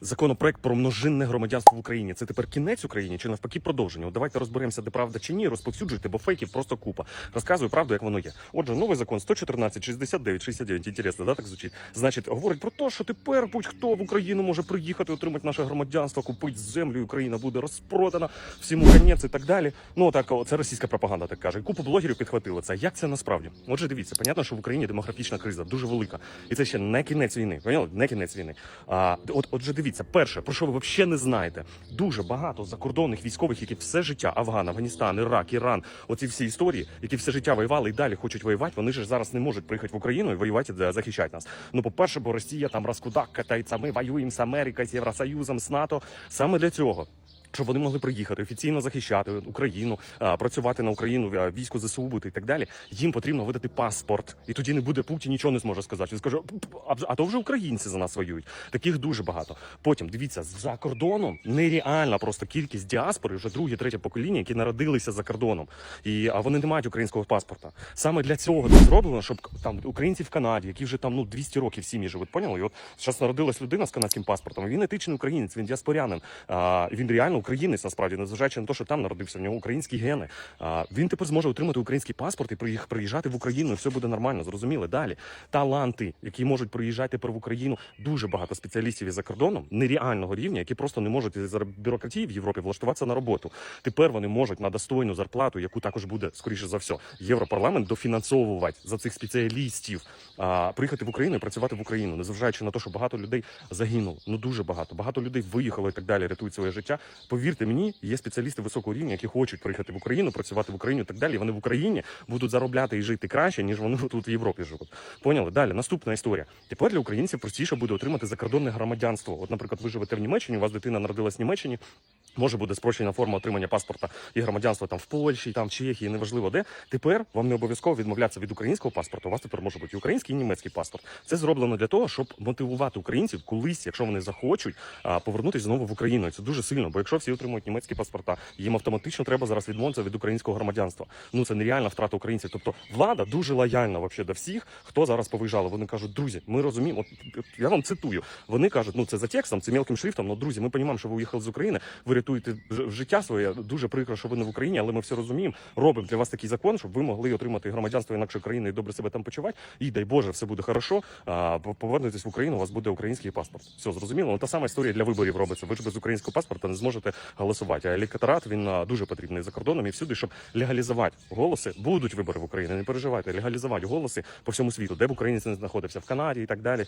Законопроект про множинне громадянство в Україні. Це тепер кінець Україні чи навпаки продовження? От давайте розберемося, де правда чи ні. Розповсюджуйте, бо фейків просто купа. Розказую правду, як воно є. Отже, новий закон 114, 69, 69. Інтересно, да, так звучить. Значить, говорить про те, що тепер будь-хто в Україну може приїхати, отримати наше громадянство, купити землю, Україна буде розпродана, всьому конець і так далі. Ну так, це російська пропаганда, так каже. І Купа блогерів підхватили це. Як це насправді? Отже, дивіться, понятно, що в Україні демографічна криза дуже велика, і це ще не кінець війни. Поняли? Не кінець війни. А от, отже, дивіться, перше, про що ви взагалі не знаєте, дуже багато закордонних військових, які все життя Афган, Афганістан, Ірак, Іран, оці всі історії, які все життя воювали і далі хочуть воювати. Вони ж зараз не можуть приїхати в Україну і воювати захищати нас. Ну, по-перше, бо Росія там розкудак катається. Ми воюємо з Америкою, з Євросоюзом, з НАТО. Саме для цього. Щоб вони могли приїхати офіційно захищати Україну, працювати на Україну, військо ЗСУ бути і так далі. Їм потрібно видати паспорт, і тоді не буде Путін нічого не зможе сказати. Він скаже, а, то вже українці за нас воюють. Таких дуже багато. Потім дивіться, за кордоном нереальна просто кількість діаспори, вже друге, третє покоління, які народилися за кордоном, і а вони не мають українського паспорта. Саме для цього зроблено, щоб там українці в Канаді, які вже там ну 200 років сім'ї живуть. Поняли? І от зараз народилась людина з канадським паспортом. Він етичний українець, він діаспорянин. А, він реально українець насправді, незважаючи на те, що там народився, в нього українські гени. А, він тепер зможе отримати український паспорт і приїжджати в Україну, і все буде нормально. Зрозуміли? Далі таланти, які можуть приїжджати тепер в Україну. Дуже багато спеціалістів із-за кордоном нереального рівня, які просто не можуть із-за бюрократії в Європі влаштуватися на роботу. Тепер вони можуть на достойну зарплату, яку також буде скоріше за все, європарламент дофінансовувати за цих спеціалістів, а, приїхати в Україну і працювати в Україну, незважаючи на те, що багато людей загинуло. Ну дуже багато. Багато людей виїхало і так далі, рятують своє життя. Повірте мені, є спеціалісти високого рівня, які хочуть приїхати в Україну, працювати в Україну і так далі. Вони в Україні будуть заробляти і жити краще, ніж вони тут в Європі живуть. Поняли? Далі наступна історія. Тепер для українців простіше буде отримати закордонне громадянство. От, наприклад, ви живете в Німеччині, у вас дитина народилась в Німеччині. Може буде спрощена форма отримання паспорта і громадянства там в Польщі, там в Чехії, неважливо де. Тепер вам не обов'язково відмовлятися від українського паспорту. У вас тепер може бути і український і німецький паспорт. Це зроблено для того, щоб мотивувати українців колись, якщо вони захочуть, повернутися знову в Україну. Це дуже сильно. Бо якщо всі отримують німецькі паспорта, їм автоматично треба зараз відмовитися від українського громадянства. Ну це нереальна втрата українців. Тобто влада дуже лояльна вообще до всіх, хто зараз повиїжджали. Вони кажуть, друзі, ми розуміємо. От я вам цитую. Вони кажуть, ну це за текстом, це мелким шрифтом. Ну, друзі, ми розуміємо, що ви уїхали з України, ви рятуєте ж- життя своє. Дуже прикро, що ви не в Україні, але ми все розуміємо. Робимо для вас такий закон, щоб ви могли отримати громадянство інакшої країни і добре себе там почувати. І дай Боже, все буде хорошо. А повернетесь в Україну, у вас буде український паспорт. Все зрозуміло. Ну та сама історія для виборів робиться. Ви ж без українського паспорта не зможете голосувати. А електорат він дуже потрібний за кордоном і всюди, щоб легалізувати голоси. Будуть вибори в Україні. Не переживайте, легалізувати голоси по всьому світу, де б українець не знаходився в Канаді і так далі.